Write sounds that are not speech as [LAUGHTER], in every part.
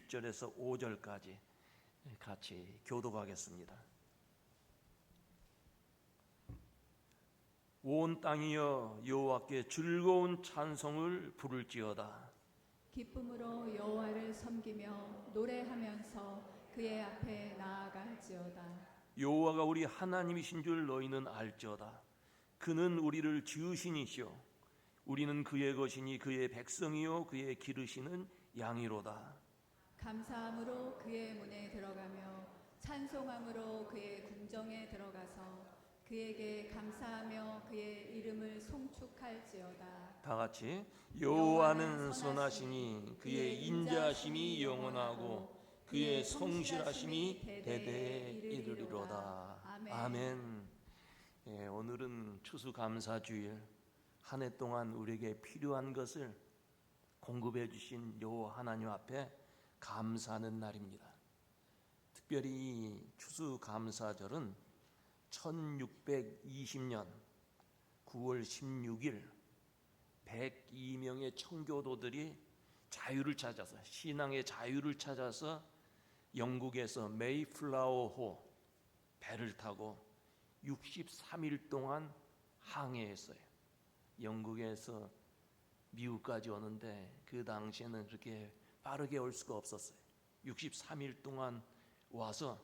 1절에서 5절까지 같이 교독하겠습니다. 온 땅이여 여호와께 즐거운 찬송을 부를지어다. 기쁨으로 여호와를 섬기며 노래하면서 그의 앞에 나아갈지어다. 여호와가 우리 하나님이신 줄 너희는 알지어다. 그는 우리를 지으시니시오. 우리는 그의 것이니 그의 백성이요 그의 기르시는 양이로다. 감사함으로 그의 문에 들어가며 찬송함으로 그의 궁정에 들어가서 그에게 감사하며 그의 이름을 송축할지어다. 다 같이 여호와는 선하시니 그의 인자심이 영원하고 그의 성실하심이 대대에 이르리로다. 아멘. 아멘. 예, 오늘은 추수감사주일 한 해 동안 우리에게 필요한 것을 공급해 주신 여호와 하나님 앞에 감사하는 날입니다. 특별히 이 추수감사절은 1620년 9월 16일 102명의 청교도들이 자유를 찾아서 신앙의 자유를 찾아서 영국에서 메이플라워호 배를 타고 63일 동안 항해했어요. 영국에서 미국까지 오는데 그 당시에는 그렇게 빠르게 올 수가 없었어요. 63일 동안 와서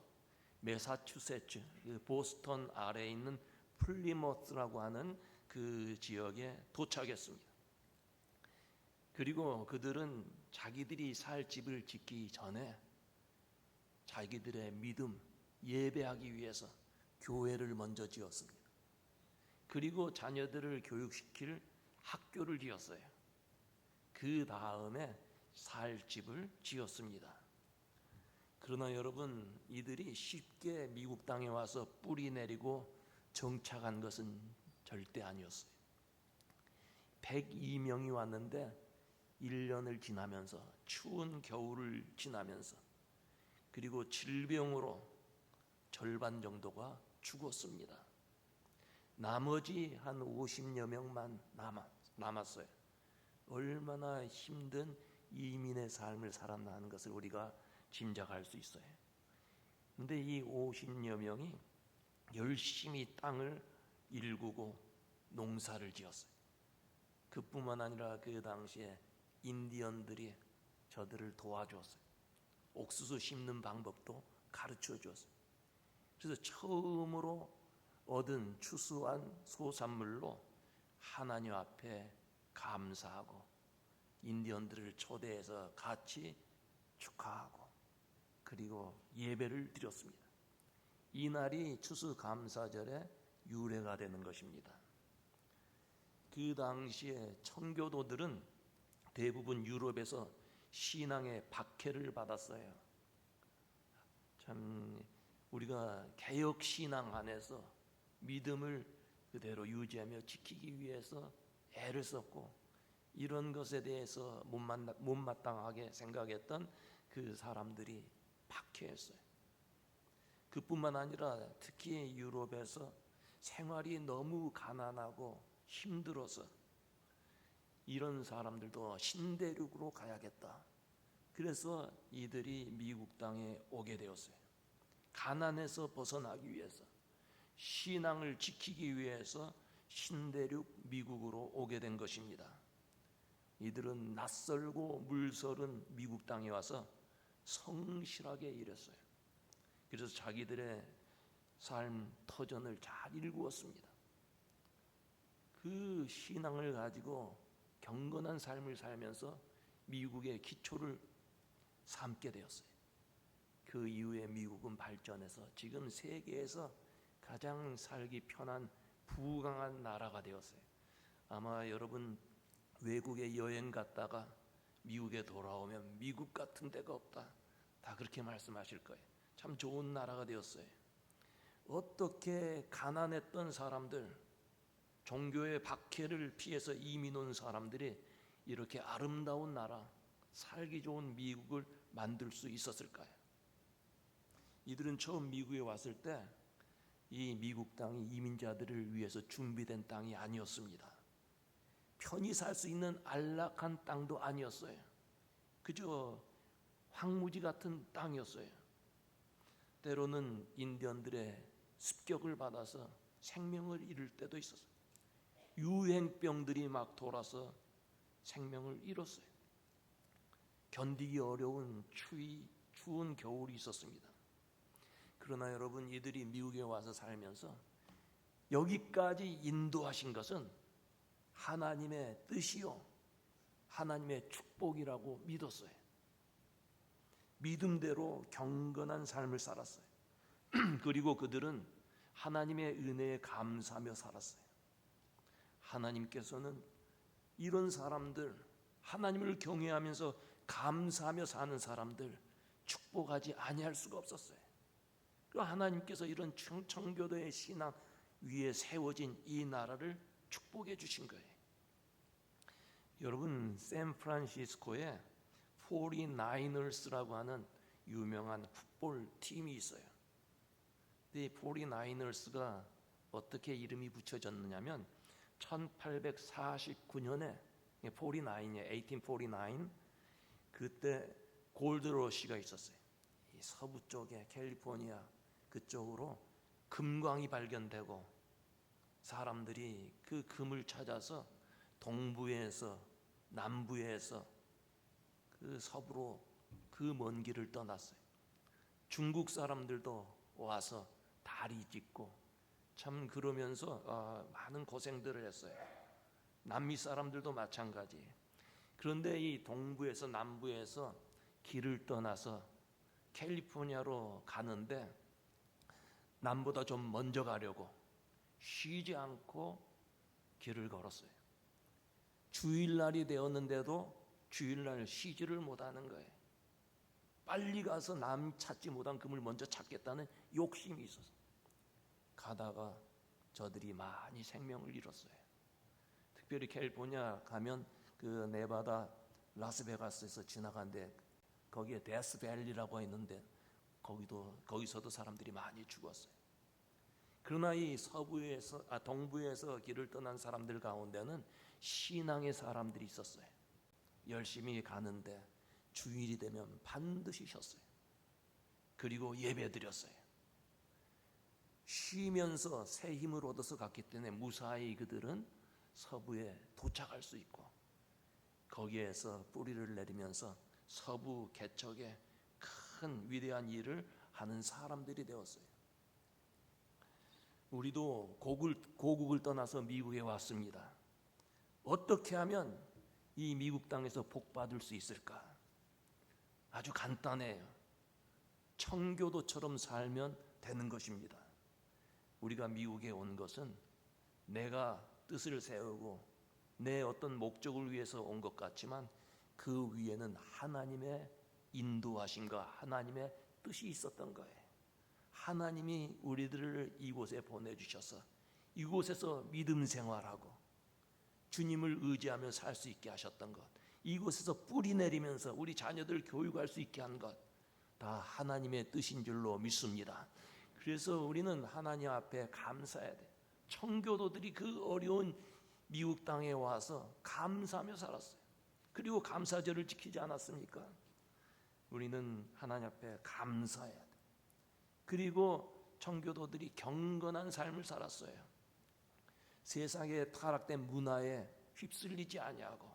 메사추세츠, 그 보스턴 아래에 있는 플리머스라고 하는 그 지역에 도착했습니다. 그리고 그들은 자기들이 살 집을 짓기 전에 자기들의 믿음 예배하기 위해서 교회를 먼저 지었습니다. 그리고 자녀들을 교육시킬 학교를 지었어요. 그 다음에 살 집을 지었습니다. 그러나 여러분, 이들이 쉽게 미국 땅에 와서 뿌리 내리고 정착한 것은 절대 아니었어요. 102명이 왔는데 1년을 지나면서 추운 겨울을 지나면서 그리고 질병으로 절반 정도가 죽었습니다. 나머지 한 50여 명만 남았어요. 얼마나 힘든 이민의 삶을 살았나 하는 것을 우리가 짐작할 수 있어요. 근데 이 50여 명이 열심히 땅을 일구고 농사를 지었어요. 그뿐만 아니라 그 당시에 인디언들이 저들을 도와주었어요. 옥수수 심는 방법도 가르쳐 주었어요. 그래서 처음으로 얻은 추수한 소산물로 하나님 앞에 감사하고 인디언들을 초대해서 같이 축하하고 그리고 예배를 드렸습니다. 이 날이 추수감사절의 유래가 되는 것입니다. 그 당시에 청교도들은 대부분 유럽에서 신앙의 박해를 받았어요. 참 우리가 개혁 신앙 안에서 믿음을 그대로 유지하며 지키기 위해서 애를 썼고 이런 것에 대해서 못만나, 못마땅하게 생각했던 그 사람들이 박해했어요. 그뿐만 아니라 특히 유럽에서 생활이 너무 가난하고 힘들어서 이런 사람들도 신대륙으로 가야겠다. 그래서 이들이 미국 땅에 오게 되었어요. 가난에서 벗어나기 위해서 신앙을 지키기 위해서 신대륙 미국으로 오게 된 것입니다. 이들은 낯설고 물설은 미국 땅에 와서 성실하게 일했어요. 그래서 자기들의 삶 터전을 잘 일구었습니다. 그 신앙을 가지고 경건한 삶을 살면서 미국의 기초를 삼게 되었어요. 그 이후에 미국은 발전해서 지금 세계에서 가장 살기 편한 부강한 나라가 되었어요. 아마 여러분 외국에 여행 갔다가 미국에 돌아오면 미국 같은 데가 없다. 다 그렇게 말씀하실 거예요. 참 좋은 나라가 되었어요. 어떻게 가난했던 사람들, 종교의 박해를 피해서 이민 온 사람들이 이렇게 아름다운 나라, 살기 좋은 미국을 만들 수 있었을까요? 이들은 처음 미국에 왔을 때 이 미국 땅이 이민자들을 위해서 준비된 땅이 아니었습니다. 편히 살 수 있는 안락한 땅도 아니었어요. 그저 황무지 같은 땅이었어요. 때로는 인디언들의 습격을 받아서 생명을 잃을 때도 있었어요. 유행병들이 막 돌아서 생명을 잃었어요. 견디기 어려운 추위, 추운 겨울이 있었습니다. 그러나 여러분 이들이 미국에 와서 살면서 여기까지 인도하신 것은 하나님의 뜻이요. 하나님의 축복이라고 믿었어요. 믿음대로 경건한 삶을 살았어요. [CLEARS THROAT] 그리고 그들은 하나님의 은혜에 감사하며 살았어요. 하나님께서는 이런 사람들, 하나님을 경외하면서 감사하며 사는 사람들 축복하지 아니할 수가 없었어요. 그 하나님께서 이런 청- 청교도의 신앙 위에 세워진 이 나라를 축복해 주신 거예요. 여러분 샌프란시스코에 49ers라고 하는 유명한 풋볼 팀이 있어요. 이 49ers가 어떻게 이름이 붙여졌느냐면 1849년에 49이에 1849 그때 골드러시가 있었어요. 이 서부 쪽에 캘리포니아 그쪽으로 금광이 발견되고 사람들이 그 금을 찾아서 동부에서 남부에서 그 서부로 그 먼 길을 떠났어요. 중국 사람들도 와서 다리 짓고 참 그러면서 아, 많은 고생들을 했어요. 남미 사람들도 마찬가지. 그런데 이 동부에서 남부에서 길을 떠나서 캘리포니아로 가는데 남보다 좀 먼저 가려고 쉬지 않고 길을 걸었어요. 주일날이 되었는데도 주일날 쉬지를 못하는 거예요. 빨리 가서 남 찾지 못한 금을 먼저 찾겠다는 욕심이 있었어요. 가다가 저들이 많이 생명을 잃었어요. 특별히 캘리포니아 가면 그 네바다 라스베가스에서 지나간데 거기에 데스밸리라고 있는데 거기도 거기서도 사람들이 많이 죽었어요. 그러나 이 서부에서 아 동부에서 길을 떠난 사람들 가운데는 신앙의 사람들이 있었어요. 열심히 가는데 주일이 되면 반드시 쉬었어요. 그리고 예배 드렸어요. 쉬면서 새 힘을 얻어서 갔기 때문에 무사히 그들은 서부에 도착할 수 있고 거기에서 뿌리를 내리면서 서부 개척에 큰 위대한 일을 하는 사람들이 되었어요. 우리도 고국을, 떠나서 미국에 왔습니다. 어떻게 하면 이 미국 땅에서 복 받을 수 있을까? 아주 간단해요. 청교도처럼 살면 되는 것입니다. 우리가 미국에 온 것은 내가 뜻을 세우고 내 어떤 목적을 위해서 온 것 같지만 그 위에는 하나님의 인도하심과 하나님의 뜻이 있었던 거예요. 하나님이 우리들을 이곳에 보내주셔서 이곳에서 믿음 생활하고 주님을 의지하며 살 수 있게 하셨던 것, 이곳에서 뿌리 내리면서 우리 자녀들 교육할 수 있게 한 것, 다 하나님의 뜻인 줄로 믿습니다. 그래서 우리는 하나님 앞에 감사해야 돼. 청교도들이 그 어려운 미국 땅에 와서 감사하며 살았어요. 그리고 감사절을 지키지 않았습니까? 우리는 하나님 앞에 감사해야 돼. 그리고 청교도들이 경건한 삶을 살았어요. 세상의 타락된 문화에 휩쓸리지 아니하고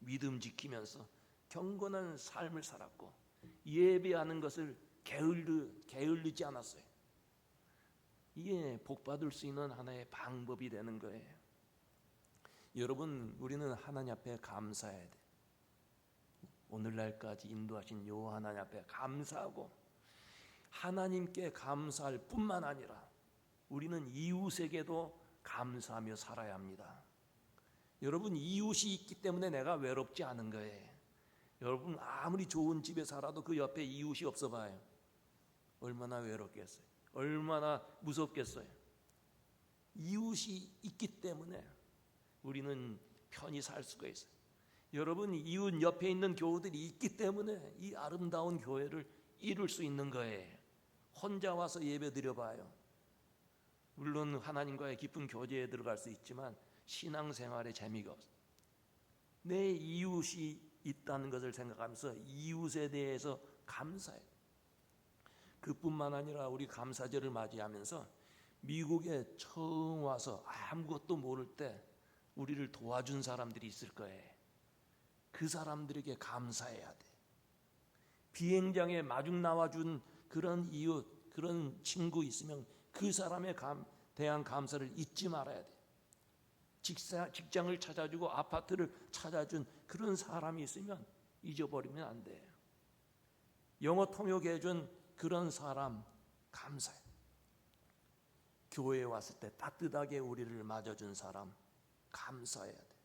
믿음 지키면서 경건한 삶을 살았고 예배하는 것을 게을르 게을르지 않았어요. 이게 복 받을 수 있는 하나의 방법이 되는 거예요. 여러분, 우리는 하나님 앞에 감사해야 돼. 오늘날까지 인도하신 요 하나님 앞에 감사하고 하나님께 감사할 뿐만 아니라 우리는 이웃에게도 감사하며 살아야 합니다. 여러분 이웃이 있기 때문에 내가 외롭지 않은 거예요. 여러분 아무리 좋은 집에 살아도 그 옆에 이웃이 없어 봐요. 얼마나 외롭겠어요. 얼마나 무섭겠어요. 이웃이 있기 때문에 우리는 편히 살 수가 있어요. 여러분 이웃 옆에 있는 교우들이 있기 때문에 이 아름다운 교회를 이룰 수 있는 거예요. 혼자 와서 예배 드려 봐요. 물론 하나님과의 깊은 교제에 들어갈 수 있지만 신앙생활에 재미가 없어. 내 이웃이 있다는 것을 생각하면서 이웃에 대해서 감사해. 그뿐만 아니라 우리 감사절을 맞이하면서 미국에 처음 와서 아무것도 모를 때 우리를 도와준 사람들이 있을 거예요. 그 사람들에게 감사해야 돼. 비행장에 마중 나와준 그런 이웃, 그런 친구 있으면 그 사람에 감, 대한 감사를 잊지 말아야 돼. 직사, 직장을 찾아주고 아파트를 찾아준 그런 사람이 있으면 잊어버리면 안 돼. 영어 통역해 준 그런 사람 감사해. 교회에 왔을 때 따뜻하게 우리를 맞아준 사람 감사해야 돼.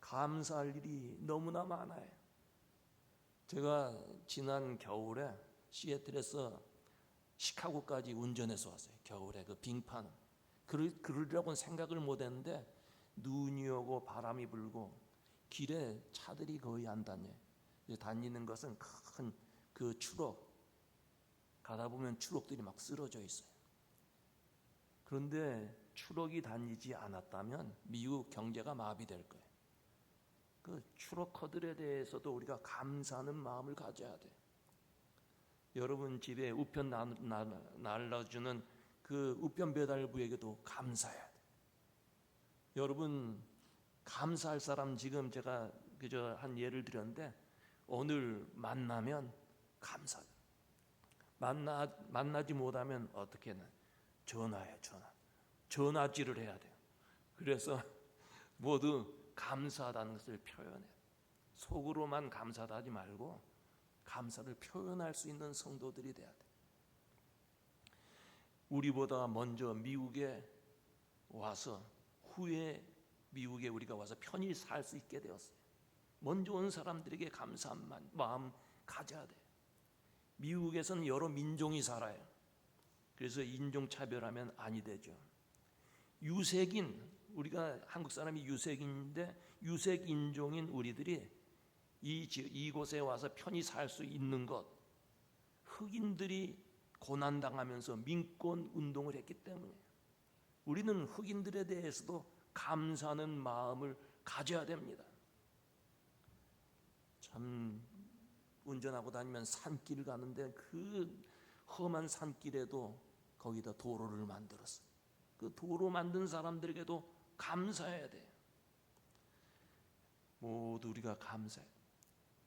감사할 일이 너무나 많아요. 제가 지난 겨울에 시애틀에서 시카고까지 운전해서 왔어요. 겨울에 그 빙판. 그러, 그러려고는 생각을 못 했는데 눈이 오고 바람이 불고 길에 차들이 거의 안 다녀요. 다니는 것은 큰 그 추록 가다 보면 추록들이 막 쓰러져 있어요. 그런데 추록이 다니지 않았다면 미국 경제가 마비될 거예요. 그 추록커들에 대해서도 우리가 감사하는 마음을 가져야 돼. 여러분 집에 우편 나- 나- 날라주는 그 우편 배달부에게도 감사해야 돼. 여러분 감사할 사람 지금 제가 그저 한 예를 들었는데 오늘 만나면 감사. 만나 만나지 못하면 어떻게 는 전화해 전화. 전화질을 해야 돼요. 그래서 [LAUGHS] 모두 감사하다는 것을 표현해. 속으로만 감사하다 하지 말고 감사를 표현할 수 있는 성도들이 돼야 돼. 우리보다 먼저 미국에 와서 후에 미국에 우리가 와서 편히 살 수 있게 되었어요. 먼저 온 사람들에게 감사한 마- 마음 가져야 돼. 미국에서는 여러 민족이 살아요. 그래서 인종 차별하면 아니 되죠. 유색인 우리가 한국 사람이 유색인데 유색 인종인 우리들이 이 지- 이곳에 와서 편히 살 수 있는 것 흑인들이 고난 당하면서 민권 운동을 했기 때문에 우리는 흑인들에 대해서도 감사하는 마음을 가져야 됩니다. 참 운전하고 다니면 산길 가는데 그 험한 산길에도 거기다 도로를 만들었어요. 그 도로 만든 사람들에게도 감사해야 돼. 모두 우리가 감사해.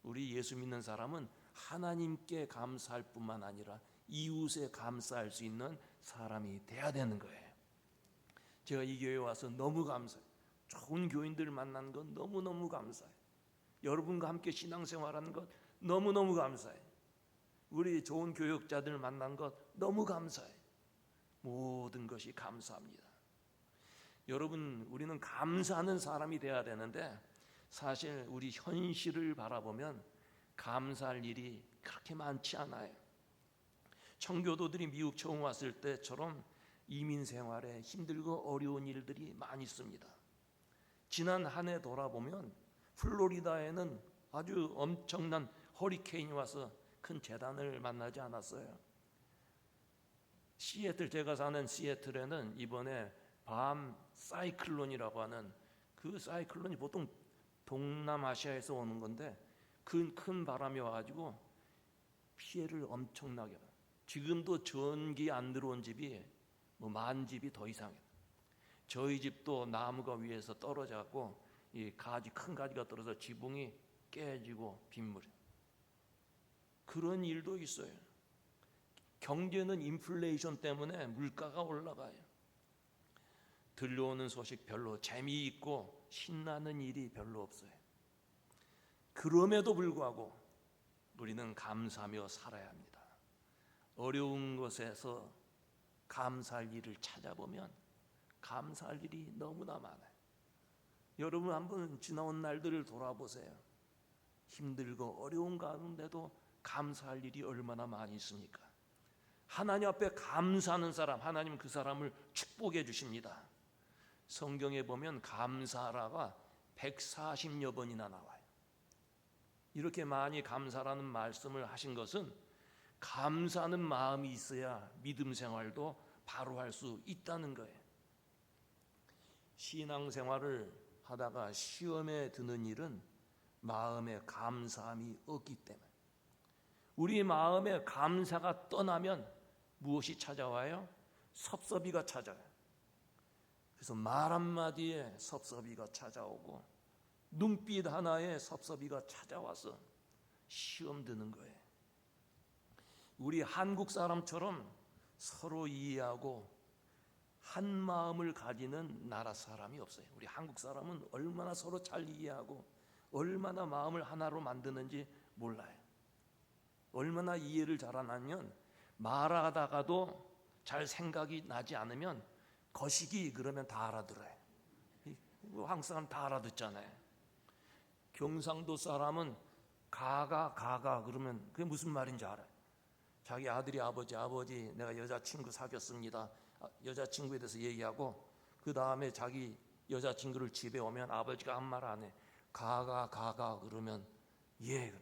우리 예수 믿는 사람은 하나님께 감사할 뿐만 아니라 이웃에 감사할 수 있는 사람이 돼야 되는 거예요. 제가 이 교회에 와서 너무 감사해요. 좋은 교인들 만난 건 너무너무 감사해요. 여러분과 함께 신앙생활하는 것 너무너무 감사해요. 우리 좋은 교육자들 만난 것 너무 감사해요. 모든 것이 감사합니다. 여러분, 우리는 감사하는 사람이 돼야 되는데 사실 우리 현실을 바라보면 감사할 일이 그렇게 많지 않아요. 청교도들이 미국 처음 왔을 때처럼 이민 생활에 힘들고 어려운 일들이 많이 있습니다. 지난 한 해 돌아보면 플로리다에는 아주 엄청난 허리케인이 와서 큰 재단을 만나지 않았어요. 시애틀 제가 사는 시애틀에는 이번에 밤 사이클론이라고 하는 그 사이클론이 보통 동남아시아에서 오는 건데 큰큰 바람이 와가지고 피해를 엄청나게 봐요. 지금도 전기 안 들어온 집이 뭐 만 집이 더 이상해. 저희 집도 나무가 위에서 떨어져 갖고 이 가지 큰 가지가 떨어져 지붕이 깨지고 빗물이. 그런 일도 있어요. 경제는 인플레이션 때문에 물가가 올라가요. 들려오는 소식 별로 재미있고 신나는 일이 별로 없어요. 그럼에도 불구하고 우리는 감사하며 살아야 합니다. 어려운 것에서 감사할 일을 찾아보면 감사할 일이 너무나 많아요. 여러분 한번 지나온 날들을 돌아보세요. 힘들고 어려운 가운데도 감사할 일이 얼마나 많이 있습니까? 하나님 앞에 감사하는 사람, 하나님 그 사람을 축복해 주십니다. 성경에 보면 감사라가 140여 번이나 나와요. 이렇게 많이 감사라는 말씀을 하신 것은 감사하는 마음이 있어야 믿음 생활도 바로 할 수 있다는 거예요. 신앙 생활을 하다가 시험에 드는 일은 마음에 감사함이 없기 때문에 우리 마음에 감사가 떠나면 무엇이 찾아와요? 섭섭이가 찾아요. 그래서 말 한마디에 섭섭이가 찾아오고 눈빛 하나에 섭섭이가 찾아와서 시험 드는 거예요. 우리 한국 사람처럼 서로 이해하고 한 마음을 가지는 나라 사람이 없어요. 우리 한국 사람은 얼마나 서로 잘 이해하고 얼마나 마음을 하나로 만드는지 몰라요. 얼마나 이해를 잘하냐면 말하다가도 잘 생각이 나지 않으면 거시기 그러면 다 알아들어요. 이- 한국 사람 다 알아듣잖아요. 경상도 사람은 가가 가가 그러면 그게 무슨 말인지 알아요. 자기 아들이 아버지 아버지 내가 여자친구 사귀었습니다. 아, 여자친구에 대해서 얘기하고 그 다음에 자기 여자친구를 집에 오면 아버지가 한 말 안 해. 가가 가가 그러면 예.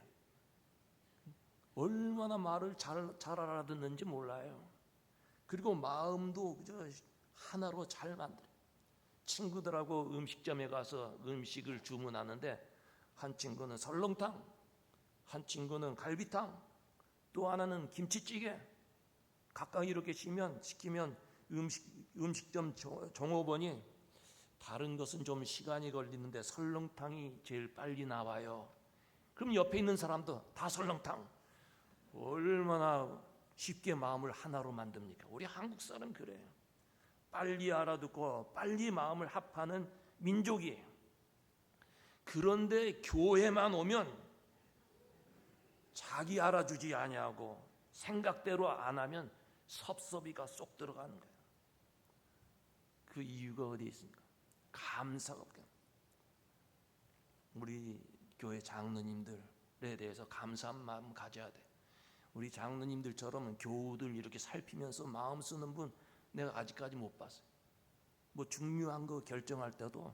얼마나 말을 잘, 잘 알아듣는지 몰라요. 그리고 마음도 그저 하나로 잘 만들어. 친구들하고 음식점에 가서 음식을 주문하는데 한 친구는 설렁탕, 한 친구는 갈비탕, 또 하나는 김치찌개. 각각 이렇게 시면 시키면 음식 음식점 조- 종업원이 다른 것은 좀 시간이 걸리는데 설렁탕이 제일 빨리 나와요. 그럼 옆에 있는 사람도 다 설렁탕. 얼마나 쉽게 마음을 하나로 만듭니까? 우리 한국 사람 그래요. 빨리 알아듣고 빨리 마음을 합하는 민족이에요. 그런데 교회만 오면 자기 알아주지 아니하고 생각대로 안 하면 섭섭이가 쏙 들어가는 거예요. 그 이유가 어디 있습니까? 감사가 없게. 우리 교회 장로님들에 대해서 감사한 마음 가져야 돼. 우리 장로님들처럼 교우들 이렇게 살피면서 마음 쓰는 분 내가 아직까지 못 봤어요. 뭐 중요한 거 결정할 때도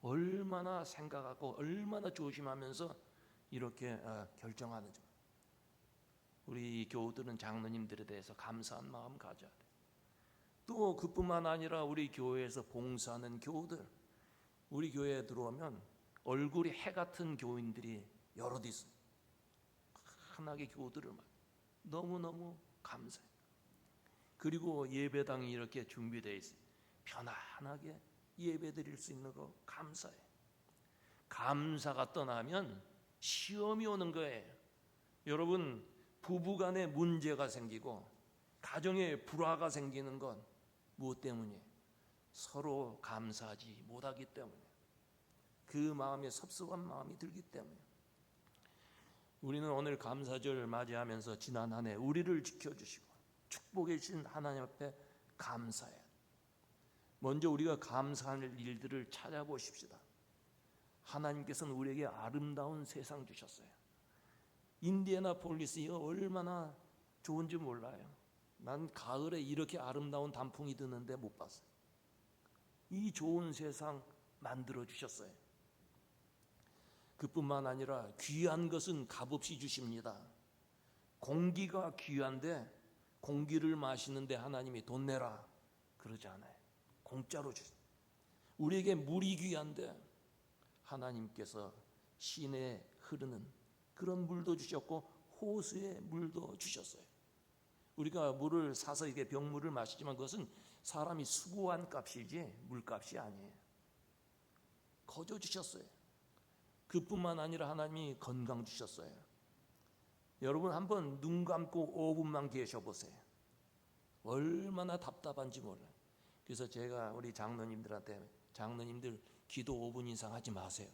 얼마나 생각하고 얼마나 조심하면서 이렇게 어, 결정하는지. 우리 교우들은 장로님들에 대해서 감사한 마음 가져야 돼. 또 그뿐만 아니라 우리 교회에서 봉사하는 교우들, 우리 교회에 들어오면 얼굴이 해 같은 교인들이 여럿 있어요. 환하게 교우들을 막 너무 너무 감사해. 그리고 예배당이 이렇게 준비되어 있어요. 편안하게 예배 드릴 수 있는 거 감사해. 감사가 떠나면 시험이 오는 거예요. 여러분 부부 간에 문제가 생기고 가정에 불화가 생기는 건 무엇 때문이에요? 서로 감사하지 못하기 때문에 그 마음에 섭섭한 마음이 들기 때문에 우리는 오늘 감사절 맞이하면서 지난 한 해 우리를 지켜주시고 축복해 주신 하나님 앞에 감사해. 먼저 우리가 감사할 일들을 찾아보십시다. 하나님께서는 우리에게 아름다운 세상 주셨어요. 인디애나폴리스가 얼마나 좋은지 몰라요. 난 가을에 이렇게 아름다운 단풍이 드는데 못 봤어요. 이 좋은 세상 만들어 주셨어요. 그뿐만 아니라 귀한 것은 값없이 주십니다. 공기가 귀한데 공기를 마시는데 하나님이 돈 내라 그러지 않아요. 공짜로 주시. 우리에게 물이 귀한데 하나님께서 시내에 흐르는 그런 물도 주셨고 호수의 물도 주셨어요. 우리가 물을 사서 이게 병물을 마시지만 그것은 사람이 수고한 값이지 물값이 아니에요. 거저 주셨어요. 그뿐만 아니라 하나님이 건강 주셨어요. 여러분 한번 눈 감고 5분만 계셔 보세요. 얼마나 답답한지 몰라요. 그래서 제가 우리 장로님들한테 장로님들 기도 5분 이상 하지 마세요.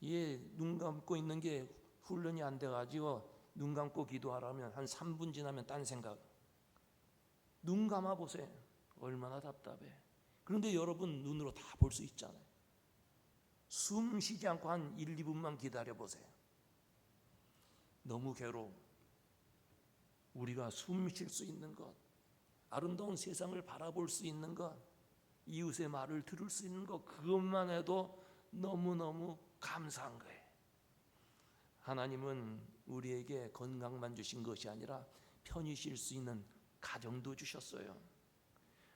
이게 눈 감고 있는 게 훈련이 안 돼 가지고 눈 감고 기도하라면 한 3분 지나면 딴 생각. 눈 감아 보세요. 얼마나 답답해. 그런데 여러분 눈으로 다 볼 수 있잖아요. 숨 쉬지 않고 한 1, 2분만 기다려 보세요. 너무 괴로워. 우리가 숨 쉴 수 있는 것, 아름다운 세상을 바라볼 수 있는 것, 이웃의 말을 들을 수 있는 것, 그것만 해도 너무너무 감사한 거예요. 하나님은 우리에게 건강만 주신 것이 아니라 편히 쉴 수 있는 가정도 주셨어요.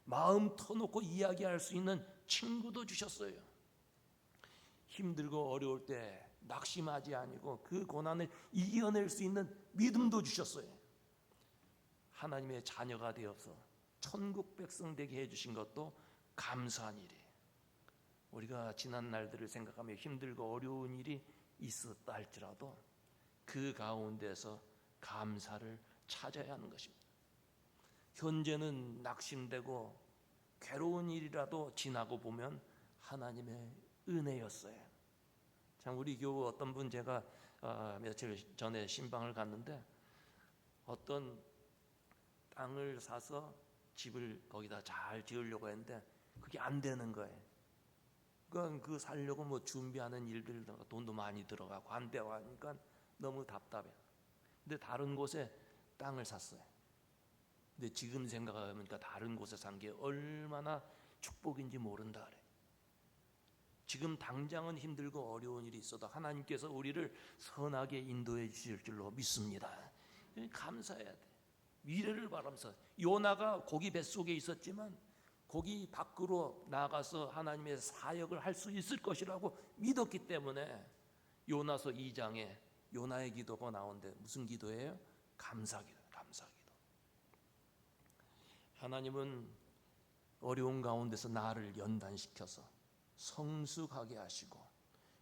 마음 터놓고 이야기할 수 있는 친구도 주셨어요. 힘들고 어려울 때 낙심하지 아니고 그 고난을 이겨낼 수 있는 믿음도 주셨어요. 하나님의 자녀가 되어서 천국 백성 되게 해 주신 것도 감사한 일이에요. 우리가 지난 날들을 생각하며 힘들고 어려운 일이 있었다 할지라도 그 가운데서 감사를 찾아야 하는 것입니다. 현재는 낙심되고 괴로운 일이라도 지나고 보면 하나님의 은혜였어요. 참 우리 교우 어떤 분 제가 어, 며칠 전에 신방을 갔는데 어떤 땅을 사서 집을 거기다 잘 지으려고 했는데 그게 안 되는 거예요. 그러니까 그 살려고 뭐 준비하는 일들 돈도 많이 들어가고 안 되고 하니까 너무 답답해. 근데 다른 곳에 땅을 샀어요. 근데 지금 생각해보니까 다른 곳에 산 게 얼마나 축복인지 모른다 그래. 지금 당장은 힘들고 어려운 일이 있어도 하나님께서 우리를 선하게 인도해 주실 줄로 믿습니다. 감사해야 돼. 미래를 바라면서 요나가 고기 뱃속에 있었지만 고기 밖으로 나가서 하나님의 사역을 할 수 있을 것이라고 믿었기 때문에 요나서 2장에 요나의 기도가 나오는데 무슨 기도예요? 감사기도, 감사기도. 하나님은 어려운 가운데서 나를 연단시켜서 성숙하게 하시고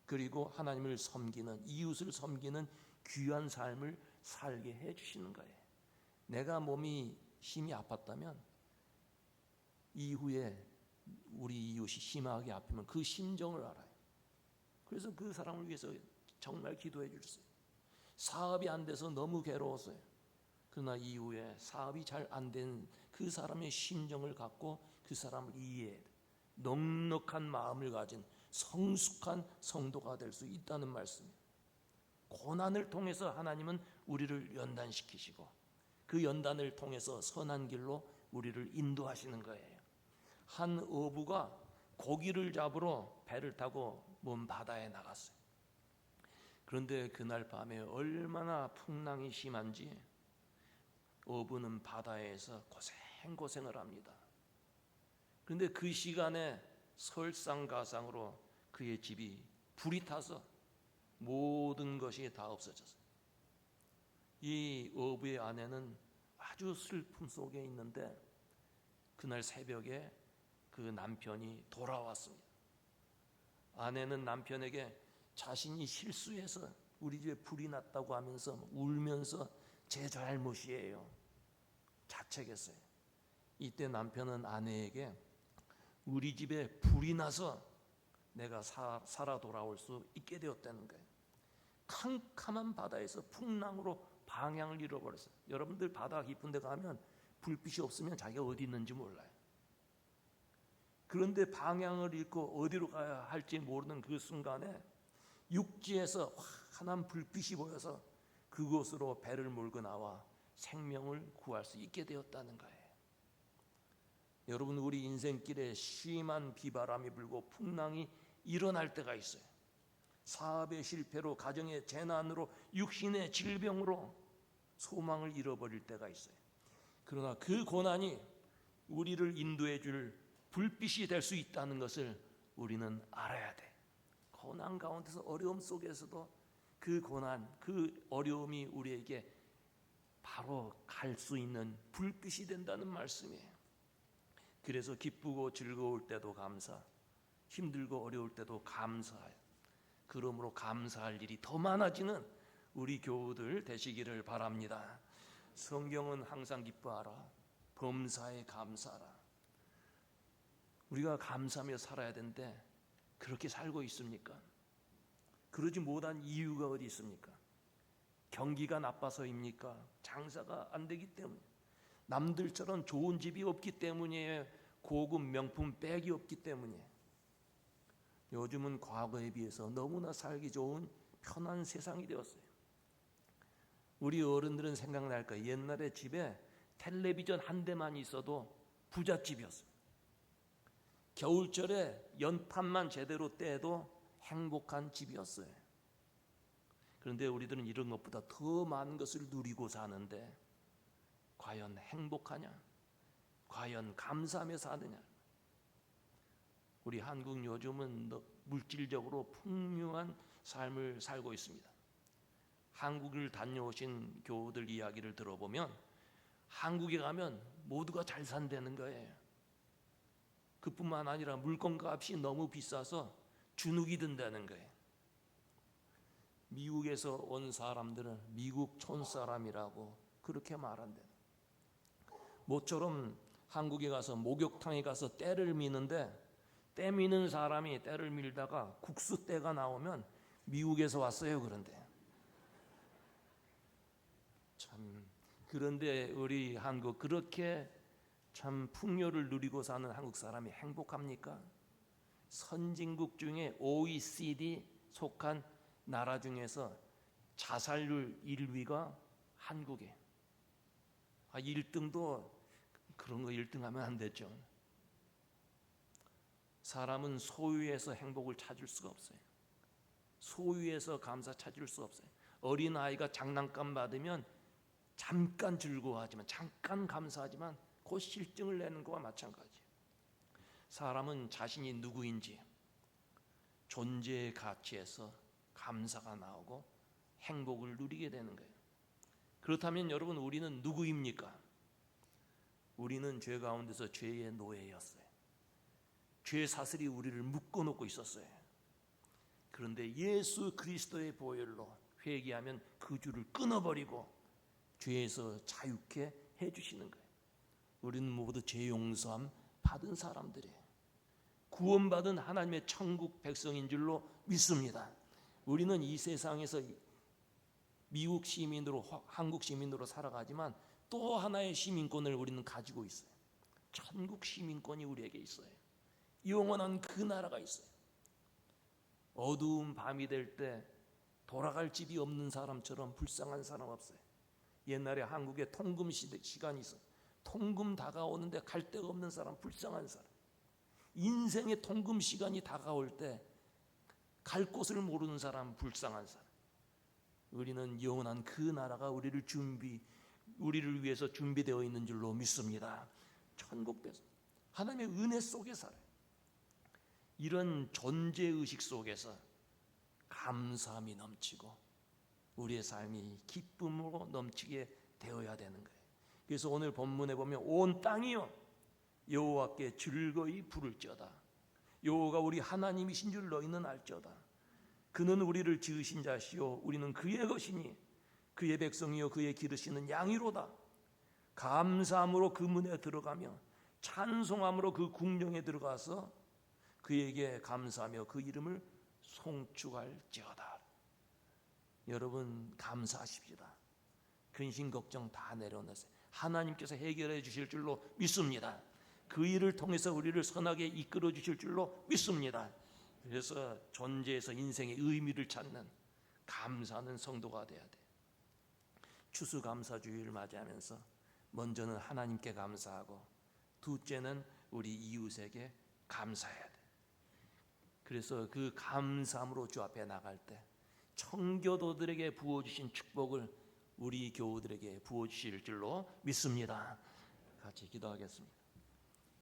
그리고 하나님을 섬기는 이웃을 섬기는 귀한 삶을 살게 해 주시는 거예요. 내가 몸이 힘이 아팠다면 이후에 우리 이웃이 심하게 아프면 그 심정을 알아요. 그래서 그 사람을 위해서 정말 기도해 주셨어요. 사업이 안 돼서 너무 괴로웠어요. 그러나 이후에 사업이 잘 안 된 그 사람의 심정을 갖고 그 사람을 이해해 넉넉한 마음을 가진 성숙한 성도가 될 수 있다는 말씀이에요. 고난을 통해서 하나님은 우리를 연단시키시고 그 연단을 통해서 선한 길로 우리를 인도하시는 거예요. 한 어부가 고기를 잡으러 배를 타고 먼 바다에 나갔어요. 그런데 그날 밤에 얼마나 풍랑이 심한지 어부는 바다에서 고생고생을 합니다. 그런데 그 시간에 설상가상으로 그의 집이 불이 타서 모든 것이 다 없어졌어요. 이 어부의 아내는 아주 슬픔 속에 있는데 그날 새벽에 그 남편이 돌아왔습니다. 아내는 남편에게 자신이 실수해서 우리 집에 불이 났다고 하면서 울면서 제 잘못이에요. 자책했어요. 이때 남편은 아내에게 우리 집에 불이 나서 내가 사, 살아 돌아올 수 있게 되었다는 거예요. 캄캄한 바다에서 풍랑으로 방향을 잃어버렸어요. 여러분들 바다 깊은 데 가면 불빛이 없으면 자기가 어디 있는지 몰라요. 그런데 방향을 잃고 어디로 가야 할지 모르는 그 순간에 육지에서 환한 불빛이 보여서 그곳으로 배를 몰고 나와 생명을 구할 수 있게 되었다는 거예요. 여러분 우리 인생길에 심한 비바람이 불고 풍랑이 일어날 때가 있어요. 사업의 실패로 가정의 재난으로 육신의 질병으로 소망을 잃어버릴 때가 있어요. 그러나 그 고난이 우리를 인도해 줄 불빛이 될 수 있다는 것을 우리는 알아야 돼. 고난 가운데서 어려움 속에서도 그 고난, 그 어려움이 우리에게 바로 갈 수 있는 불빛이 된다는 말씀이에요. 그래서 기쁘고 즐거울 때도 감사, 힘들고 어려울 때도 감사해요. 그러므로 감사할 일이 더 많아지는 우리 교우들 되시기를 바랍니다. 성경은 항상 기뻐하라. 범사에 감사하라. 우리가 감사하며 살아야 되는데 그렇게 살고 있습니까? 그러지 못한 이유가 어디 있습니까? 경기가 나빠서입니까? 장사가 안 되기 때문에 남들처럼 좋은 집이 없기 때문이에요. 고급 명품 백이 없기 때문이에요. 요즘은 과거에 비해서 너무나 살기 좋은 편한 세상이 되었어요. 우리 어른들은 생각날 거예요. 옛날에 집에 텔레비전 한 대만 있어도 부잣집이었어요. 겨울철에 연탄만 제대로 떼도 행복한 집이었어요. 그런데 우리들은 이런 것보다 더 많은 것을 누리고 사는데 과연 행복하냐? 과연 감사하며 사느냐? 우리 한국 요즘은 물질적으로 풍요한 삶을 살고 있습니다. 한국을 다녀오신 교우들 이야기를 들어보면 한국에 가면 모두가 잘 산다는 거예요. 그뿐만 아니라 물건값이 너무 비싸서 주눅이 든다는 거예요. 미국에서 온 사람들은 미국 촌 사람이라고 그렇게 말한대. 모처럼 한국에 가서 목욕탕에 가서 때를 미는데 때 미는 사람이 때를 밀다가 국수 때가 나오면 미국에서 왔어요 그런데 참 그런데 우리 한국 그렇게 참 풍요를 누리고 사는 한국 사람이 행복합니까? 선진국 중에 OECD 속한 나라 중에서 자살률 1위가 한국에. 아 1등도 그런 거 1등하면 안 되죠. 사람은 소유에서 행복을 찾을 수가 없어요. 소유에서 감사 찾을 수 없어요. 어린 아이가 장난감 받으면 잠깐 즐거워하지만 잠깐 감사하지만 곧 실증을 내는 것과 마찬가지. 사람은 자신이 누구인지 존재의 가치에서 감사가 나오고 행복을 누리게 되는 거예요. 그렇다면 여러분 우리는 누구입니까? 우리는 죄 가운데서 죄의 노예였어요. 죄 사슬이 우리를 묶어 놓고 있었어요. 그런데 예수 그리스도의 보혈로 회개하면 그 줄을 끊어버리고 죄에서 자유케 해주시는 거예요. 우리는 모두 죄 용서함 받은 사람들이에요. 구원받은 하나님의 천국 백성인 줄로 믿습니다. 우리는 이 세상에서 미국 시민으로 한국 시민으로 살아가지만 또 하나의 시민권을 우리는 가지고 있어요. 천국 시민권이 우리에게 있어요. 영원한 그 나라가 있어요. 어두운 밤이 될 때 돌아갈 집이 없는 사람처럼 불쌍한 사람 없어요. 옛날에 한국에 통금 시대 시간이 있어. 통금 다가오는데 갈 데가 없는 사람, 불쌍한 사람. 인생의 통금 시간이 다가올 때 갈 곳을 모르는 사람, 불쌍한 사람. 우리는 영원한 그 나라가 우리를 준비, 우리를 위해서 준비되어 있는 줄로 믿습니다. 천국 배서 하나님의 은혜 속에 살아요. 이런 존재 의식 속에서 감사함이 넘치고 우리의 삶이 기쁨으로 넘치게 되어야 되는 거예요. 그래서 오늘 본문에 보면 온 땅이요 여호와께 즐거이 부를지어다. 여호와가 우리 하나님이신 줄 너희는 알지어다. 그는 우리를 지으신 자시요 우리는 그의 것이니 그의 백성이요 그의 기르시는 양이로다. 감사함으로 그 문에 들어가며 찬송함으로 그 궁령에 들어가서 그에게 감사하며 그 이름을 송축할지어다. 여러분 감사하십시다. 근심 걱정 다 내려놓으세요. 하나님께서 해결해 주실 줄로 믿습니다. 그 일을 통해서 우리를 선하게 이끌어 주실 줄로 믿습니다. 그래서 존재에서 인생의 의미를 찾는 감사하는 성도가 돼야 돼. 추수감사주의를 맞이하면서 먼저는 하나님께 감사하고 둘째는 우리 이웃에게 감사해야 돼. 그래서 그 감사함으로 주 앞에 나갈 때 청교도들에게 부어 주신 축복을 우리 교우들에게 부어 주실 줄로 믿습니다. 같이 기도하겠습니다.